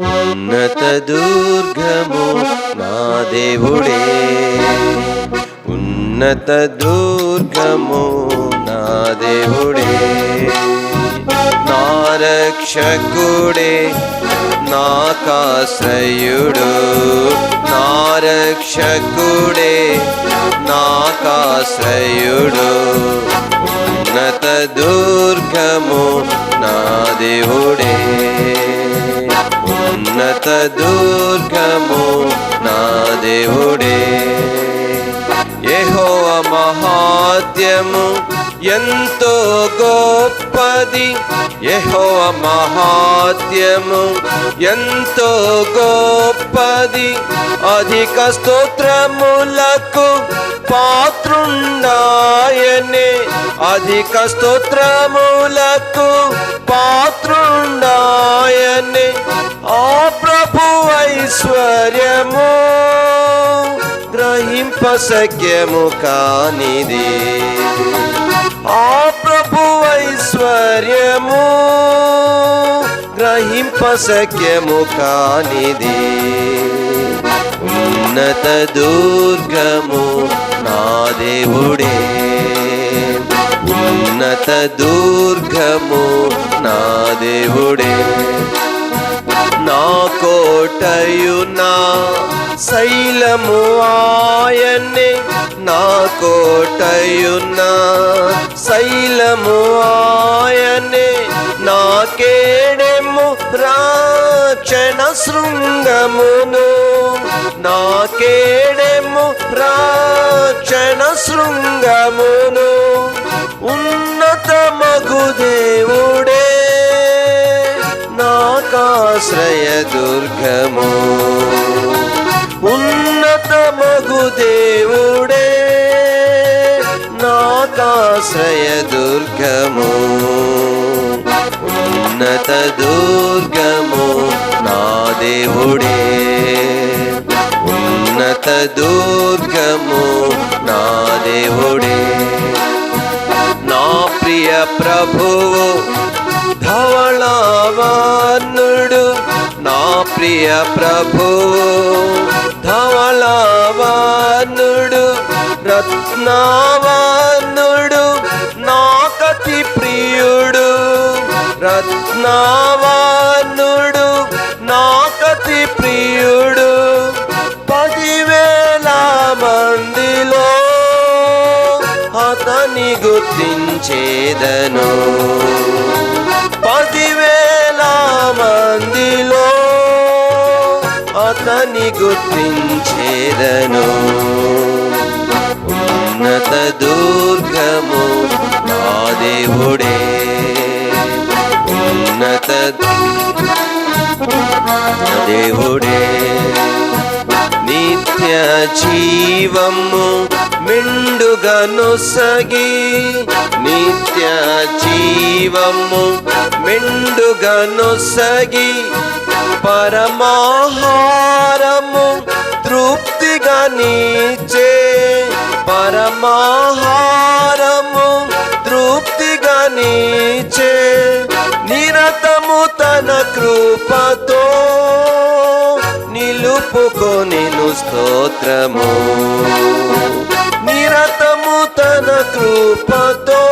ఉన్నత దుర్గము నా దేవుడే. ఉన్నత దుర్గము నా దేవుడే. నారక్షకుడే నాకాశ్రయుడు. నారక్షకుడే నాకాశ్రయుడు. ఉన్నత దుర్గము నా దేవుడే. ఉన్నత దుర్గము నా దేవుడే యెహోవ మహాత్యము ఎంతో గొప్పది యెహోవ మహాత్యము ఎంతో గొప్పది అధిక స్తోత్రములకు పాత్రుండాయనే అధిక స్తోత్రములకు పాత్రుండాయనే ఆ పసక్యము కానిది. ఆ ప్రభు ఐశ్వర్యము గ్రహింపసక్యము కానిది. ఉన్నత దుర్గము నా దేవుడే. ఉన్నత దుర్గము నా దేవుడే. నా కోటయునా శైలము ఆయనే నా కోటయునా శైలము ఆయనే నా కేడెము రాక్షణ శృంగమును నా కేడెము రాక్షణ శృంగమును ఉన్నత మగుదేవుడే దేవుడే నాకాశ్రయ దుర్గము. ఉన్నత మగు దేవుడే నాకాశ్రయ దుర్గము. ఉన్నత దుర్గము నా దేవుడే. ఉన్నత దుర్గము నా దేవుడే. నా ప్రియ ప్రభువు ధవళవానుడు నా ప్రియ ప్రభు. ధవళవానుడు రత్నావానుడు నాకతి ప్రియుడు. రత్నావానుడు నాకతి ప్రియుడు. పదివేల మందిలో అతని గుర్తించేదను. అతని గుర్తించేదను. ఉన్నత దుర్గము నా దేవుడే. ఉన్నత దేవుడే. నిత్య జీవము మిండుగను సగి నిత్య జీవము మిండుగను సగి పరమాహారము తృప్తిగా నీచే. పరమాహారము తృప్తిగా నీచే. నిరతము తన కృపతో నిలుపుకొనిను స్తోత్రము. నిరతము తన కృపతో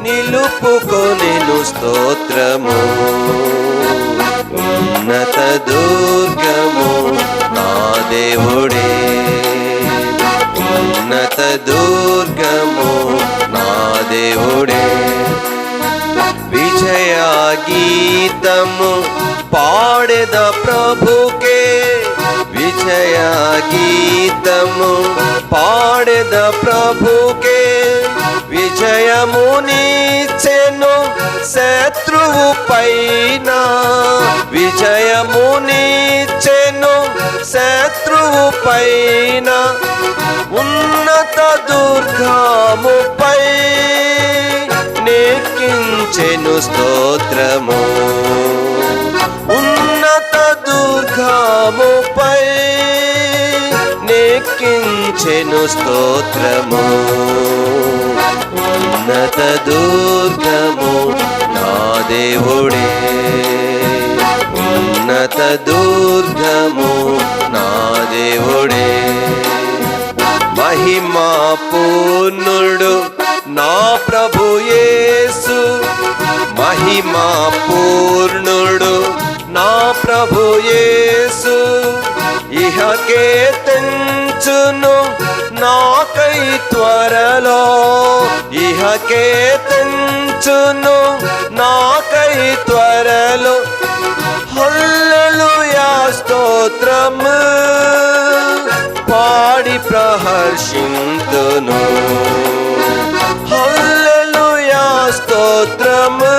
నిలుపుకొనిను స్తోత్రము. దుర్గము నా దేవుడే. ఉన్నత దుర్గము నా దేవుడే. విజయ గీతము పాడెద ప్రభుకే. విజయ గీతము పాడెద ప్రభుకే. విజయము నీచెను శత్రువు పైన. విజయము పైన ఉన్నత దుర్గముపై నెక్కించెను స్తోత్రము. ఉన్నత దుర్గముపై నెక్కించెను స్తోత్రము. ఉన్నత దుర్గము నా దేవుడే. ఉన్నత దుర్గము నా దేవుడే. మహిమా పూర్ణుడు నా ప్రభుయేసు మహిమా పూర్ణుడు నా ప్రభుయేసు ఇహకే తెంచును నాకై త్వరలో. ఇహకే తెంచును నాకై త్వరలో. హల్లెలూయా స్తోత్రము. హర్షింతును హల్లెలూయా స్తోత్రము.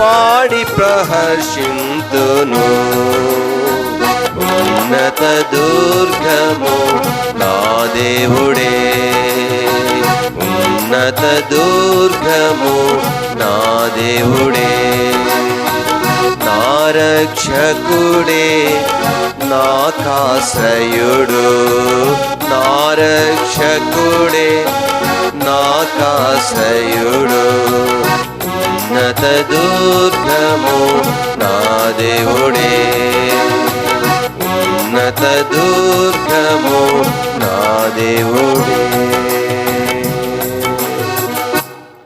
పాడి ప్రహర్షింతును ఉన్నత దుర్గము నా దేవుడే. ఉన్నత దుర్గము నా దేవుడే. నా రక్షకుడే నా నారక్షకుడే నా ఉన్నత దుర్గము నా దేవుడే. ఉన్నత దుర్గము నా దేవుడే.